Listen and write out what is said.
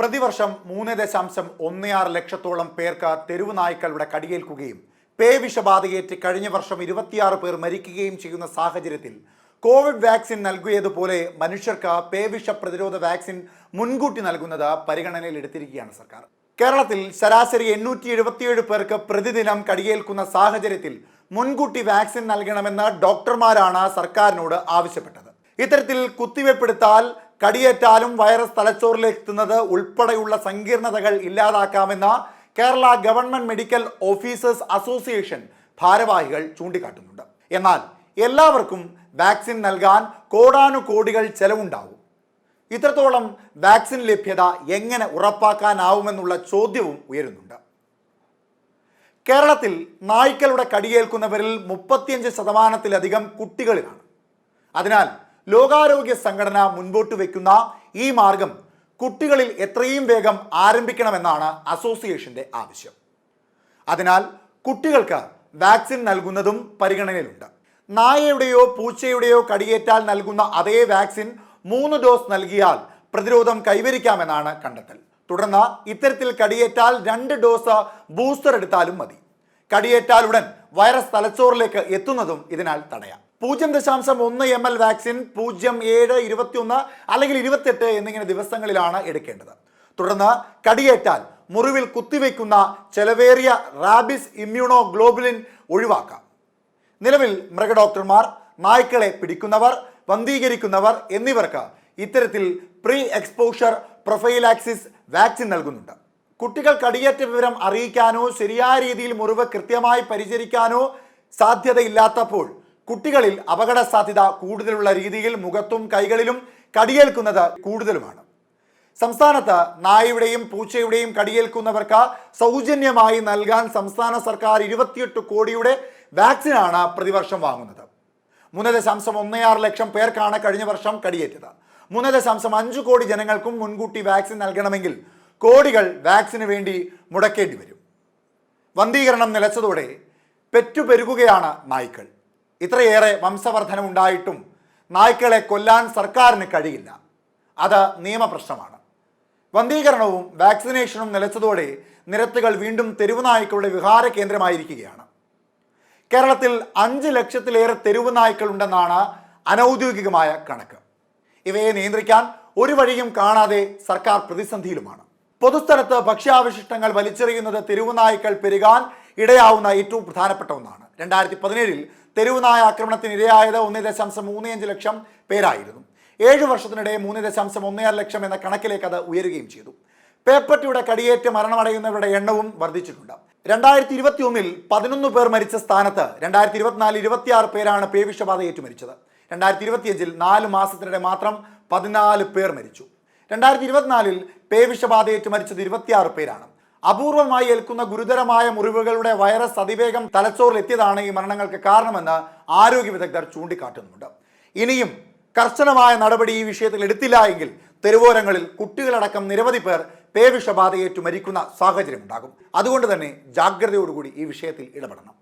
പ്രതിവർഷം മൂന്ന് ദശാംശം ഒന്ന് ആറ് ലക്ഷത്തോളം പേർക്ക് തെരുവ് നായ്ക്കളുടെ കടിയേൽക്കുകയും പേ വിഷബാധയേറ്റ് കഴിഞ്ഞ വർഷം ഇരുപത്തിയാറ് പേർ മരിക്കുകയും ചെയ്യുന്ന സാഹചര്യത്തിൽ കോവിഡ് വാക്സിൻ നൽകിയതുപോലെ മനുഷ്യർക്ക് പേ വിഷ പ്രതിരോധ വാക്സിൻ മുൻകൂട്ടി നൽകുന്നത് പരിഗണനയിൽ എടുത്തിരിക്കുകയാണ് സർക്കാർ. കേരളത്തിൽ ശരാശരി എണ്ണൂറ്റി എഴുപത്തിയേഴ് പേർക്ക് പ്രതിദിനം കടിയേൽക്കുന്ന സാഹചര്യത്തിൽ മുൻകൂട്ടി വാക്സിൻ നൽകണമെന്ന് ഡോക്ടർമാരാണ് സർക്കാരിനോട് ആവശ്യപ്പെട്ടത്. ഇത്തരത്തിൽ കുത്തിവെപ്പെടുത്താൽ കടിയേറ്റാലും വൈറസ് തലച്ചോറിലെത്തുന്നത് ഉൾപ്പെടെയുള്ള സങ്കീർണതകൾ ഇല്ലാതാക്കാമെന്ന Kerala government medical officers association ഭാരവാഹികൾ ചൂണ്ടിക്കാട്ടുന്നുണ്ട്. എന്നാൽ എല്ലാവർക്കും വാക്സിൻ നൽകാൻ കോടാനുകോടികൾ ചെലവുണ്ടാവും. ഇത്രത്തോളം വാക്സിൻ ലഭ്യത എങ്ങനെ ഉറപ്പാക്കാനാവുമെന്നുള്ള ചോദ്യവും ഉയരുന്നുണ്ട്. കേരളത്തിൽ നായ്ക്കളുടെ കടിയേൽക്കുന്നവരിൽ മുപ്പത്തിയഞ്ച് ശതമാനത്തിലധികം കുട്ടികളിലാണ്. അതിനാൽ ലോകാരോഗ്യ സംഘടന മുൻപോട്ട് വയ്ക്കുന്ന ഈ മാർഗം കുട്ടികളിൽ എത്രയും വേഗം ആരംഭിക്കണമെന്നാണ് അസോസിയേഷന്റെ ആവശ്യം. അതിനാൽ കുട്ടികൾക്ക് വാക്സിൻ നൽകുന്നതും പരിഗണനയിലുണ്ട്. നായയുടെയോ പൂച്ചയുടെയോ കടിയേറ്റാൽ നൽകുന്ന അതേ വാക്സിൻ മൂന്ന് ഡോസ് നൽകിയാൽ പ്രതിരോധം കൈവരിക്കാമെന്നാണ് കണ്ടെത്തൽ. തുടർന്ന് ഇത്തരത്തിൽ കടിയേറ്റാൽ രണ്ട് ഡോസ് ബൂസ്റ്റർ എടുത്താലും മതി. കടിയേറ്റാലുടൻ വൈറസ് തലച്ചോറിലേക്ക് എത്തുന്നതും ഇതിനാൽ തടയാം. പൂജ്യം ദശാംശം ഒന്ന് എം എൽ വാക്സിൻ പൂജ്യം ഏഴ് ഇരുപത്തിയൊന്ന് അല്ലെങ്കിൽ ഇരുപത്തെട്ട് എന്നിങ്ങനെ ദിവസങ്ങളിലാണ് എടുക്കേണ്ടത്. തുടർന്ന് കടിയേറ്റാൽ മുറിവിൽ കുത്തിവെക്കുന്ന ചെലവേറിയ റാബിസ് ഇമ്മ്യൂണോ ഗ്ലോബുലിൻ ഒഴിവാക്കാം. നിലവിൽ മൃഗഡോക്ടർമാർ നായ്ക്കളെ പിടിക്കുന്നവർ വന്ധീകരിക്കുന്നവർ എന്നിവർക്ക് ഇത്തരത്തിൽ പ്രീ എക്സ്പോഷർ പ്രൊഫൈലാക്സിസ് വാക്സിൻ നൽകുന്നുണ്ട്. കുട്ടികൾ കടിയേറ്റ വിവരം അറിയിക്കാനോ ശരിയായ രീതിയിൽ മുറിവ് കൃത്യമായി പരിചരിക്കാനോ സാധ്യതയില്ലാത്തപ്പോൾ കുട്ടികളിൽ അപകട സാധ്യത കൂടുതലുള്ള രീതിയിൽ മുഖത്തും കൈകളിലും കടിയേൽക്കുന്നത് കൂടുതലുമാണ്. സംസ്ഥാനത്ത് നായയുടെയും പൂച്ചയുടെയും കടിയേൽക്കുന്നവർക്ക് സൗജന്യമായി നൽകാൻ സംസ്ഥാന സർക്കാർ ഇരുപത്തിയെട്ട് കോടിയുടെ വാക്സിനാണ് പ്രതിവർഷം വാങ്ങുന്നത്. മൂന്ന് ദശാംശം ഒന്നേയാറ് ലക്ഷം പേർക്കാണ് കഴിഞ്ഞ വർഷം കടിയേറ്റത്. മൂന്ന് ദശാംശം അഞ്ച് കോടി ജനങ്ങൾക്കും മുൻകൂട്ടി വാക്സിൻ നൽകണമെങ്കിൽ കോടികൾ വാക്സിന് വേണ്ടി മുടക്കേണ്ടി വരും. വന്ധീകരണം നിലച്ചതോടെ പെറ്റുപെരുകുകയാണ് നായ്ക്കൾ. ഇത്രയേറെ വംശവർധനം ഉണ്ടായിട്ടും നായ്ക്കളെ കൊല്ലാൻ സർക്കാരിന് കഴിയില്ല. അത് നിയമപ്രശ്നമാണ്. വന്ധീകരണവും വാക്സിനേഷനും നിലച്ചതോടെ നിരത്തുകൾ വീണ്ടും തെരുവുനായ്ക്കളുടെ വിഹാര കേന്ദ്രമായിരിക്കുകയാണ്. കേരളത്തിൽ അഞ്ച് ലക്ഷത്തിലേറെ തെരുവുനായ്ക്കൾ ഉണ്ടെന്നാണ് അനൗദ്യോഗികമായ കണക്ക്. ഇവയെ നിയന്ത്രിക്കാൻ ഒരു വഴിയും കാണാതെ സർക്കാർ പ്രതിസന്ധിയിലുമാണ്. പൊതുസ്ഥലത്ത് ഭക്ഷ്യാവശിഷ്ടങ്ങൾ വലിച്ചെറിയുന്നത് തെരുവുനായ്ക്കൾ പെരുകാൻ ഇടയാവുന്ന ഏറ്റവും പ്രധാനപ്പെട്ട ഒന്നാണ്. രണ്ടായിരത്തി പതിനേഴിൽ തെരുവ് നായ ആക്രമണത്തിന് ഇരയായത് ഒന്ന് ദശാംശം മൂന്ന് അഞ്ച് ലക്ഷം പേരായിരുന്നു. ഏഴു വർഷത്തിനിടെ മൂന്ന് ദശാംശം ഒന്നേ ആറ് ലക്ഷം എന്ന കണക്കിലേക്ക് അത് ഉയരുകയും ചെയ്തു. പേപ്പറ്റിയുടെ കടിയേറ്റ് മരണമടയുന്നവരുടെ എണ്ണവും വർദ്ധിച്ചിട്ടുണ്ട്. രണ്ടായിരത്തി ഇരുപത്തി ഒന്നിൽ പതിനൊന്ന് പേർ മരിച്ച സ്ഥാനത്ത് രണ്ടായിരത്തി ഇരുപത്തിനാല് ഇരുപത്തിയാറ് പേരാണ് പേവിഷബാധയേറ്റ് മരിച്ചത് രണ്ടായിരത്തി ഇരുപത്തിയഞ്ചിൽ നാല് മാസത്തിനിടെ മാത്രം പതിനാല് പേർ മരിച്ചു. രണ്ടായിരത്തി ഇരുപത്തിനാലിൽ പേവിഷബാധയേറ്റ് മരിച്ചത് ഇരുപത്തിയാറ് പേരാണ്. അപൂർവമായി ഏൽക്കുന്ന ഗുരുതരമായ മുറിവുകളുടെ വൈറസ് അതിവേഗം തലച്ചോറിൽ എത്തിയതാണ് ഈ മരണങ്ങൾക്ക് കാരണമെന്ന് ആരോഗ്യ വിദഗ്ധർ ചൂണ്ടിക്കാട്ടുന്നുണ്ട്. ഇനിയും കർശനമായ നടപടി ഈ വിഷയത്തിൽ എടുത്തില്ല എങ്കിൽ തെരുവോരങ്ങളിൽ കുട്ടികളടക്കം നിരവധി പേർ പേവിഷബാധയേറ്റു മരിക്കുന്ന സാഹചര്യമുണ്ടാകും. അതുകൊണ്ട് തന്നെ ജാഗ്രതയോടുകൂടി ഈ വിഷയത്തിൽ ഇടപെടണം.